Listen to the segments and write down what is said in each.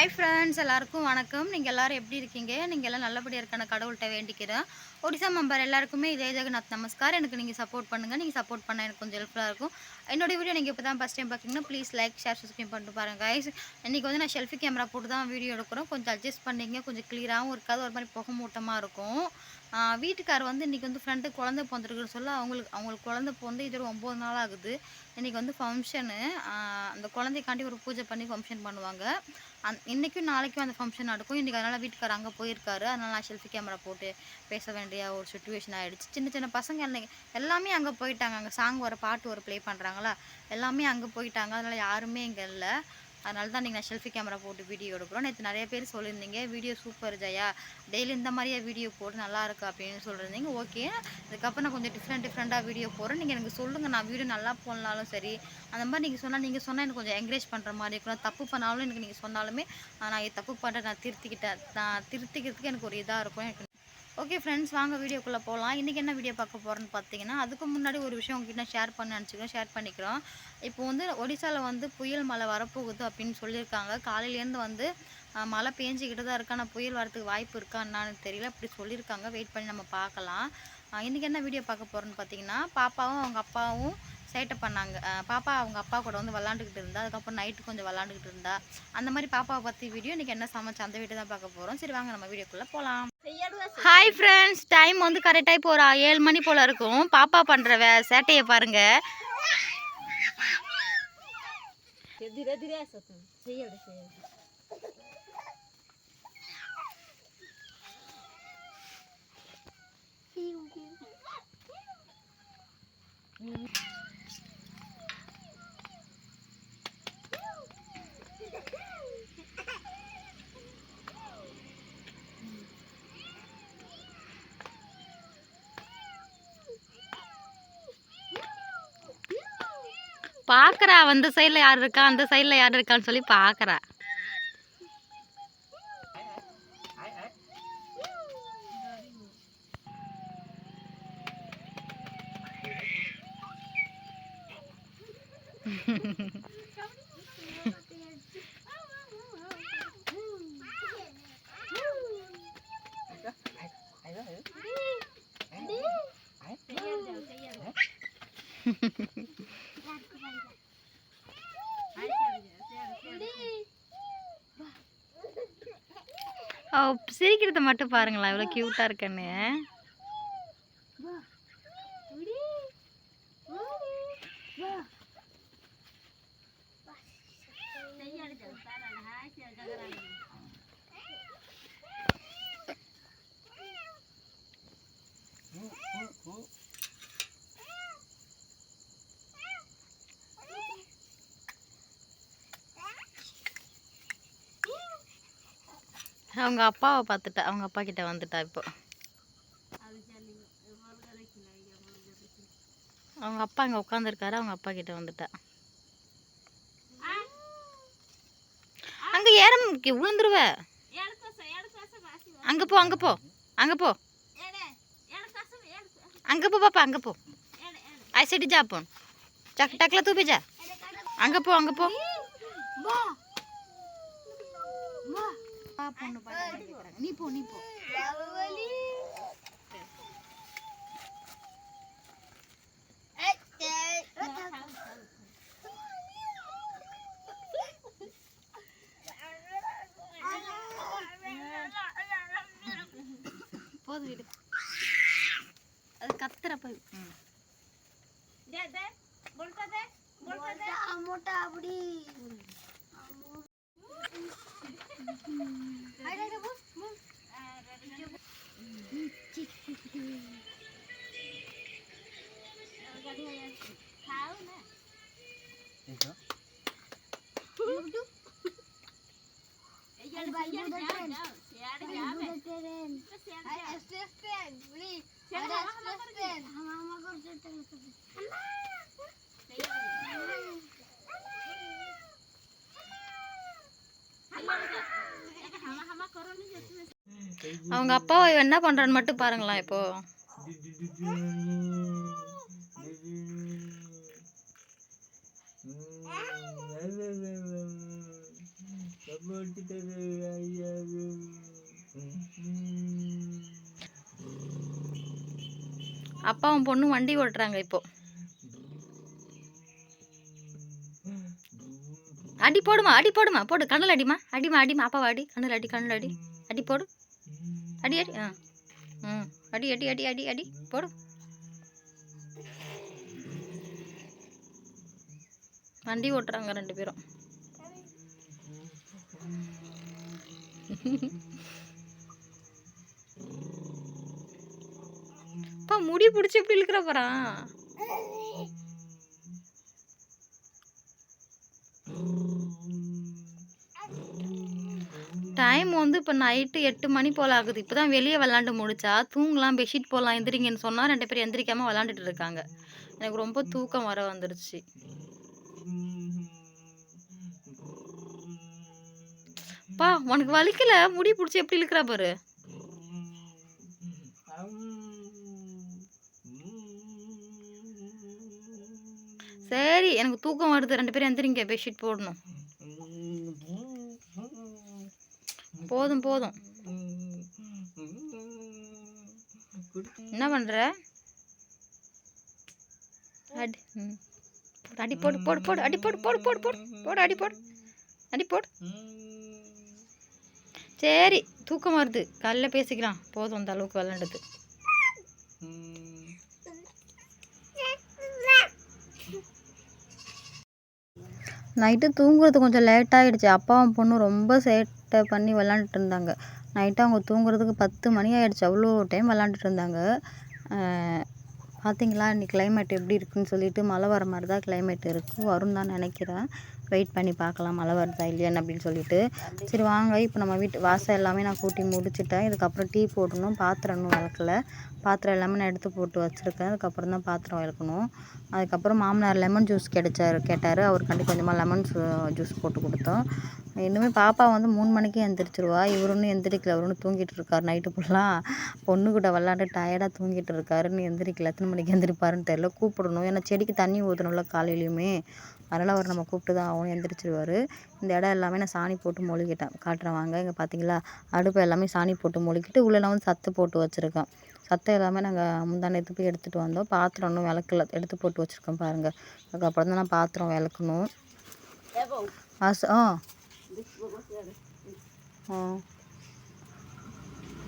Hi friends எல்லாருக்கும் வணக்கம். நீங்கள் எல்லோரும் எப்படி இருக்கீங்க? நீங்கள் எல்லாம் நல்லபடியாக இருக்கான கடவுள்கிட்ட வேண்டிக்கிறேன். ஒடிசா மெம்பர் எல்லாருக்குமே இதே ஜெகநாத் நமஸ்கார். எனக்கு நீங்கள் சப்போர்ட் பண்ணுங்கள் நீங்கள் சப்போர்ட் பண்ண எனக்கு கொஞ்சம் ஹெல்ப்ஃபுல்லாக இருக்கும். என்னோட வீடியோ நீங்கள் இப்போ தான் ஃபஸ்ட் டைம் பார்க்குறீங்கன்னா ப்ளீஸ் லைக் ஷேர் சப்ஸ்கிரைப் பண்ணிட்டு பாருங்கள் கைஸ் இன்றைக்கி வந்து நான் செல்ஃபி கேமரா போட்டு தான் வீடியோ எடுக்கிறோம். கொஞ்சம் அட்ஜஸ்ட் பண்ணிங்க. கொஞ்சம் கிளியராகவும் இருக்காது. ஒரு மாதிரி புகை மூட்டமாக இருக்கும். வீட்டுக்கார் வந்து இன்றைக்கி வந்து ஃப்ரெண்டு குழந்தை பிறந்திருக்குன்னு சொல்ல அவங்களுக்கு அவங்களுக்கு குழந்தை பிறந்து இது ஒரு ஒம்பது நாள் ஆகுது. இன்றைக்கி வந்து ஃபங்க்ஷனு அந்த குழந்தைக்காண்டி ஒரு பூஜை பண்ணி ஃபங்க்ஷன் பண்ணுவாங்க. அந் இன்றைக்கும் நாளைக்கும் அந்த ஃபங்க்ஷன் நடக்கும். இன்றைக்கி அதனால் வீட்டுக்கார் அங்கே போயிருக்காரு. அதனால் நான் செல்ஃபி கேமரா போட்டு பேச வேண்டிய ஒரு சுச்சுவேஷன் ஆகிடுச்சு சின்ன சின்ன பசங்க இன்னைக்கு எல்லாமே அங்கே போயிட்டாங்க. அங்கே சாங் ஒரு பாட்டு ஒரு ப்ளே பண்ணுறாங்களா எல்லாமே அங்கே போயிட்டாங்க. அதனால் யாருமே இங்கே இல்லை. அதனால தான் நீங்கள் நான் செல்ஃபி கேமரா போட்டு வீடியோ எடுக்கிறோம். நேற்று நிறைய பேர் சொல்லியிருந்தீங்க வீடியோ சூப்பர் ஜெயா டெய்லி இந்த மாதிரியே வீடியோ போட்டு நல்லாயிருக்கு அப்படின்னு சொல்லியிருந்தீங்க. ஓகே. அதுக்கப்புறம் நான் கொஞ்சம் டிஃப்ரெண்ட் டிஃப்ரெண்ட்டாக வீடியோ போடுறேன். நீங்கள் எனக்கு சொல்லுங்கள் நான் வீடியோ நல்லா போடலாலும் சரி அந்த மாதிரி நீங்கள் சொன்னால் நீங்கள் சொன்னால் எனக்கு கொஞ்சம் என்கரேஜ் பண்ணுற மாதிரி இருக்கும். தப்பு பண்ணாலும் எனக்கு நீங்கள் சொன்னாலுமே நான் தப்பு பண்ணுறேன் நான் திருத்திக்கிட்டேன் நான் திருத்திக்கிறதுக்கு எனக்கு ஒரு இதாக இருக்கும். எனக்கு ஓகே ஃப்ரெண்ட்ஸ் வாங்க வீடியோக்குள்ளே போகலாம் இன்றைக்கி என்ன வீடியோ பார்க்க போகிறோன்னு பார்த்தீங்கன்னா அதுக்கு முன்னாடி ஒரு விஷயம் உங்ககிட்ட ஷேர் பண்ண நினச்சிக்கிறோம் ஷேர் பண்ணிக்கிறோம். இப்போ வந்து ஒடிசாவில் வந்து புயல் மழை வரப்போகுது அப்படின்னு சொல்லியிருக்காங்க. காலையிலேருந்து வந்து மழை பேஞ்சிக்கிட்டு தான் இருக்கா. ஆனால் புயல் வரத்துக்கு வாய்ப்பு இருக்கா என்னான்னு தெரியல. அப்படி சொல்லியிருக்காங்க. வெயிட் பண்ணி நம்ம பார்க்கலாம். இன்றைக்கி என்ன வீடியோ பார்க்க போகிறோன்னு பார்த்தீங்கன்னா பாப்பாவும் அவங்க அப்பாவும் சேட்டை பண்ணாங்க. பாப்பா அவங்க அப்பா கூட வந்து விளாண்டுக்கிட்டு இருந்தா. அதுக்கப்புறம் நைட்டு கொஞ்சம் விளாண்டுக்கிட்டு இருந்தா. அந்த மாதிரி பாப்பாவை பற்றி வீடியோ இன்றைக்கி என்ன சமைச்சு அந்த வீடியோ தான் பார்க்க போகிறோம் சரி வாங்க நம்ம வீடியோக்குள்ளே போகலாம் ஹாய் ஃப்ரெண்ட்ஸ் டைம் வந்து கரெக்டாக இப்போ ஒரு ஏழு மணி போல் இருக்கும். பாப்பா பண்ணுற வே சேட்டையை பாருங்க. धीरे பார்க்குறா அந்த சைடில் யார் இருக்கா அந்த சைடில் யார் இருக்கான்னு சொல்லி பார்க்குறா சிரிக்கிறத மட்டும் பாருங்களேன். இவ்வளோ க்யூட்டாக இருக்குன்னு. அவங்க அப்பாவை பார்த்துட்டா அவங்க அப்பா கிட்ட வந்துட்டா இப்போ. அவங்க அப்பா அங்கே உட்காந்துருக்காரு அவங்க அப்பா கிட்ட வந்துட்டா. அங்கே ஏற விழுந்துருவ. அங்கே போ அங்கே போ அங்கே போ. அங்கே போ பாப்பா அங்கே போ. ஐசைட்டு ஜா போ டக் டக்ல தூப்பி ஜா அங்கே போ அங்கே போ. பொண்ணு பாட்டு நீ போ நீ போ. போதும் வீடு அது கத்துற போய் அவங்க அப்பாவை என்ன பண்றான்னு மட்டும் பாருங்களா இப்போ. அப்பாவும் பொண்ணும் வண்டி ஓட்டுறாங்க இப்போ. அடி போடுமா அடி போடுமா போடு. கண்ணில் அடிமா அடிமா அடிமா அப்பாவை அடி. கண்ணில் அடி கண்ணில் அடி. அடி போடு. அடி அடி. ஆ. ம். அடி அடி அடி அடி அடி. போடு. வண்டி ஓட்டுறாங்க ரெண்டு பேரும். அப்பா முடி பிடிச்சி எப்படி இழுக்கிற போறான் டைம் வந்து இப்போ நைட்டு எட்டு மணி போல் ஆகுது. இப்போ தான் வெளியே விளாண்டு முடிச்சா தூங்கலாம் பெட்ஷீட் போடலாம் எந்திரிங்கன்னு சொன்னால் ரெண்டு பேரும் எந்திரிக்காமல் விளாண்டுட்டு இருக்காங்க. எனக்கு ரொம்ப தூக்கம் வர வந்துருச்சு. பா உனக்கு வலிக்கல? முடி பிடிச்சி எப்படி இழுக்கிறா பாரு. சரி எனக்கு தூக்கம் வருது. ரெண்டு பேரும் எந்திரிங்க பெட்ஷீட் போடணும். போதும் போதும். என்ன பண்ற? அடி ம். போடு, அடி போடு போடு போடு அடி போடு போடு போடு போடு. போடு அடி போடு. அடி போடு. சரி தூக்கம் வருது. காலைல பேசிக்கலாம். போதும் அந்த அளவுக்கு விளாண்டது நைட்டு தூங்குறது கொஞ்சம் லேட் ஆகிடுச்சு அப்பாவும் பொண்ணும் ரொம்ப சேட்டை பண்ணி விளாண்டுட்டு இருந்தாங்க. நைட்டு அவங்க தூங்குறதுக்கு பத்து மணி ஆகிடுச்சு அவ்வளோ டைம் விளாண்டுட்டு இருந்தாங்க. பார்த்தீங்களா? இன்னைக்கு கிளைமேட் எப்படி இருக்குன்னு சொல்லிட்டு மழை வர மாதிரி தான் கிளைமேட் இருக்குது வரும் தான் நினைக்கிறேன். வெயிட் பண்ணி பார்க்கலாம். மழை வருதா இல்லையான்னு அப்படின்னு சொல்லிட்டு. சரி வாங்க. இப்போ நம்ம வீட்டு வாசல் எல்லாமே நான் கூட்டி முடிச்சிட்டேன். இதுக்கப்புறம் டீ போடணும். பாத்திரம் இன்னும் விளக்கல. பாத்திரம் எல்லாமே நான் எடுத்து போட்டு வச்சுருக்கேன். அதுக்கப்புறம் தான் பாத்திரம் விளக்கணும். அதுக்கப்புறம் மாமனார் லெமன் ஜூஸ் கிடைச்சாரு கேட்டார். அவருக்காண்டி கொஞ்சமாக லெமன் ஜூஸ் போட்டு கொடுத்தோம். இன்னுமே பாப்பா வந்து மூணு மணிக்கே எந்திரிச்சிருவா. இவர் ஒன்றும் எந்திரிக்கல. அவர் ஒன்றும் தூங்கிட்டு இருக்கார் நைட்டு ஃபுல்லாக பொண்ணு கூட விளாண்டு டயர்டாக தூங்கிட்டு இருக்காருன்னு எந்திரிக்கல. எத்தனை மணிக்கு எந்திரிப்பாருன்னு தெரியல. கூப்பிடணும். ஏன்னா செடிக்கு தண்ணி ஊற்றணும்ல காலையிலையுமே. அதனால் அவர் நம்ம கூப்பிட்டு தான் ஆகணும். எந்திரிச்சிருவார். இந்த இடம் எல்லாமே நான் சாணி போட்டு மொழிகிட்டேன். காட்டுறேன் வாங்க. இங்கே பார்த்தீங்களா அடுப்பு எல்லாமே சாணி போட்டு மொழிகிட்டு உள்ளே வந்து சத்து போட்டு வச்சுருக்கேன் சத்தை எல்லாமே நாங்கள் முந்தானத்து போய் எடுத்துகிட்டு வந்தோம். பாத்திரம் இன்னும் விளக்கல. எடுத்து போட்டு வச்சுருக்கேன் பாருங்கள் அதுக்கப்புறம் தான் நான் பாத்திரம் விளக்கணும். வாச ஆ. ஆ.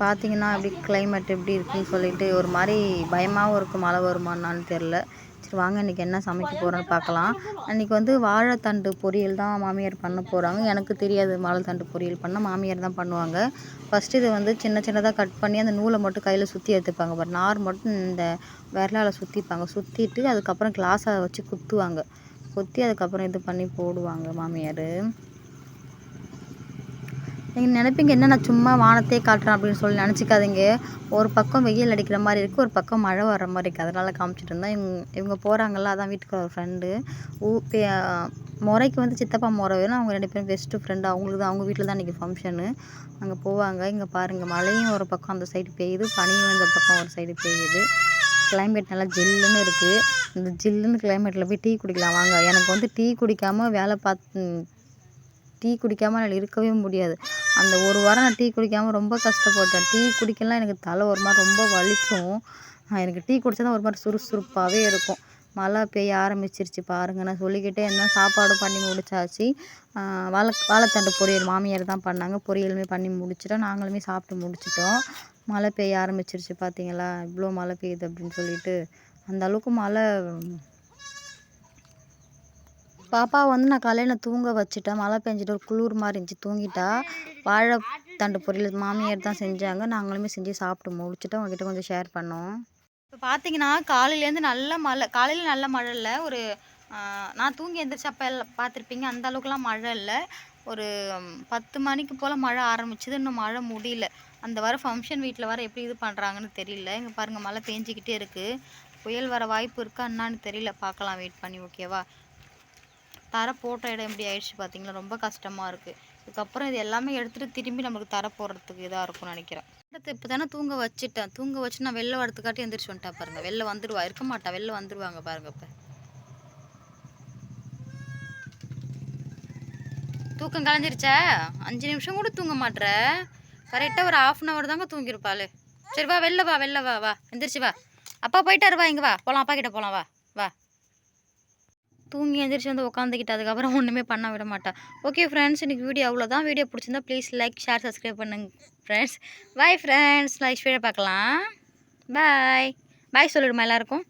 பார்த்தீங்கன்னா அப்படி கிளைமேட் எப்படி இருக்குன்னு சொல்லிட்டு ஒரு மாதிரி பயமாகவும் இருக்கும் மழை வருமானான்னு தெரில சரி வாங்க இன்றைக்கி என்ன சமைக்க போகிறோன்னு பார்க்கலாம். அன்றைக்கி வந்து வாழைத்தண்டு பொரியல் தான் மாமியார் பண்ண போகிறாங்க எனக்கு தெரியாது வாழைத்தண்டு பொரியல் பண்ண மாமியார் தான் பண்ணுவாங்க. ஃபஸ்ட்டு இதை வந்து சின்ன சின்னதாக கட் பண்ணி அந்த நூலை மட்டும் கையில் சுற்றி எடுத்துப்பாங்க. பட் நார் மட்டும் இந்த விரலால் சுற்றிப்பாங்க சுற்றிட்டு அதுக்கப்புறம் கிளாஸை வச்சு குத்துவாங்க. குத்தி அதுக்கப்புறம் இது பண்ணி போடுவாங்க மாமியார். நீங்கள் நினைப்பீங்க என்ன நான் சும்மா வானத்தையே காட்டுறேன் அப்படின்னு சொல்லி நினச்சிக்காதீங்க. ஒரு பக்கம் வெயில் அடிக்கிற மாதிரி இருக்குது ஒரு பக்கம் மழை வர மாதிரி இருக்குது அதனால் காமிச்சிட்டு இருந்தேன் இவங்க இவங்க போகிறாங்கல்ல அதான் வீட்டுக்கு ஒரு ஃப்ரெண்டு ஊ பே முறைக்கு வந்து சித்தப்பா முறை வேணும். அவங்க ரெண்டு பேரும் பெஸ்ட்டு ஃப்ரெண்டு அவங்களுக்கு தான் அவங்க வீட்டில் தான் இன்றைக்கி ஃபங்க்ஷனு அங்கே போவாங்க இங்கே பாருங்கள் மழையும் ஒரு பக்கம் அந்த சைடு பெய்யுது பனியும் இந்த பக்கம் ஒரு சைடு பெய்யுது. கிளைமேட் நல்லா ஜில்லுன்னு இருக்குது இந்த ஜில்லுன்னு கிளைமேட்டில் போய் டீ குடிக்கலாம் வாங்க. எனக்கு வந்து டீ குடிக்காமல் வேலை பார்த்து டீ குடிக்காமல் என்னால் இருக்கவே முடியாது. அந்த ஒரு வாரம் நான் டீ குடிக்காமல் ரொம்ப கஷ்டப்பட்டேன். டீ குடிக்கலாம் எனக்கு தலை ஒரு மாதிரி ரொம்ப வலிக்கும். எனக்கு டீ குடித்தா தான் ஒரு மாதிரி சுறுசுறுப்பாகவே இருக்கும். மழை பெய்ய ஆரம்பிச்சிருச்சு பாருங்கள் நான் சொல்லிக்கிட்டே இருந்தேன் சாப்பாடும் பண்ணி முடிச்சாச்சு. வாழை வாழைத்தண்டு பொரியல் மாமியார் தான் பண்ணாங்க. பொரியலுமே பண்ணி முடிச்சிட்டோம் நாங்களுமே சாப்பிட்டு முடிச்சிட்டோம். மழை பெய்ய ஆரம்பிச்சிருச்சு பார்த்தீங்களா இவ்வளோ மழை பெய்யுது அப்படின்னு சொல்லிட்டு அந்த அளவுக்கு மழை பாப்பா வந்து நான் காலையில் தூங்க வச்சுட்டேன். மழை பெஞ்சிட்டு ஒரு குளிர் மாதிரி இருந்துச்சு. தூங்கிட்டா. வாழைத்தண்டு பொரியல் மாமியார் தான் செஞ்சாங்க. நாங்களுமே செஞ்சு சாப்பிட்டு முடிச்சுட்டு அவங்ககிட்ட கொஞ்சம் ஷேர் பண்ணோம். இப்போ பார்த்தீங்கன்னா காலையிலேருந்து நல்ல மழை காலையில் நல்ல மழை இல்லை. ஒரு நான் தூங்கி எந்திரிச்சப்ப எல்லாம் பார்த்துருப்பீங்க அந்த அளவுக்குலாம் மழை இல்லை. ஒரு பத்து மணிக்கு போல் மழை ஆரம்பிச்சது. இன்னும் மழை முடியல. அந்த வர ஃபங்க்ஷன் வீட்டில் வர எப்படி இது பண்ணுறாங்கன்னு தெரியல. இங்கே பாருங்கள் மழை பேஞ்சிக்கிட்டே இருக்குது புயல் வர வாய்ப்பு இருக்கா என்னான்னு தெரியல. பார்க்கலாம் வெயிட் பண்ணி ஓகேவா தரை போட்ட இடம் எப்படி ஆயிடுச்சு பார்த்தீங்களா ரொம்ப கஷ்டமாக இருக்குது இதுக்கப்புறம் இது எல்லாமே எடுத்துகிட்டு திரும்பி நம்மளுக்கு தரை போடுறதுக்கு இதாக இருக்கும்னு நினைக்கிறேன். அடுத்து இப்போ தானே தூங்க வச்சுட்டேன். தூங்க வச்சு நான் வெளில வரத்துக்காட்டி எந்திரிச்சு வந்துட்டா பாருங்க. வெளில வந்துடுவா இருக்க மாட்டா. வெளில வந்துடுவாங்க பாருங்க இப்போ. தூக்கம் கலைஞ்சிருச்சா? அஞ்சு நிமிஷம் கூட தூங்க மாட்ற? கரெக்டாக ஒரு ஆஃப் அன் ஹவர் தாங்க தூங்கியிருப்பாள். சரி வா வெளில வா வெளில வா வா. எந்திரிச்சு வா. அப்பா போயிட்டாரு வா இங்கே வா. போகலாம் அப்பா கிட்ட போகலாம் வா. தூங்கி எந்திரிச்சு வந்து உட்காந்துக்கிட்டு அதுக்கப்புறம் ஒன்றுமே பண்ண விட மாட்டேன் ஓகே ஃப்ரெண்ட்ஸ் இன்னைக்கு வீடியோ அவ்வளோதான் வீடியோ பிடிச்சிருந்தா ப்ளீஸ் லைக் ஷேர் சப்ஸ்கிரைப் பண்ணுங்க friends bye friends like video பார்க்கலாம். பாய் பாய் சொல்லிடுமா எல்லாருக்கும்?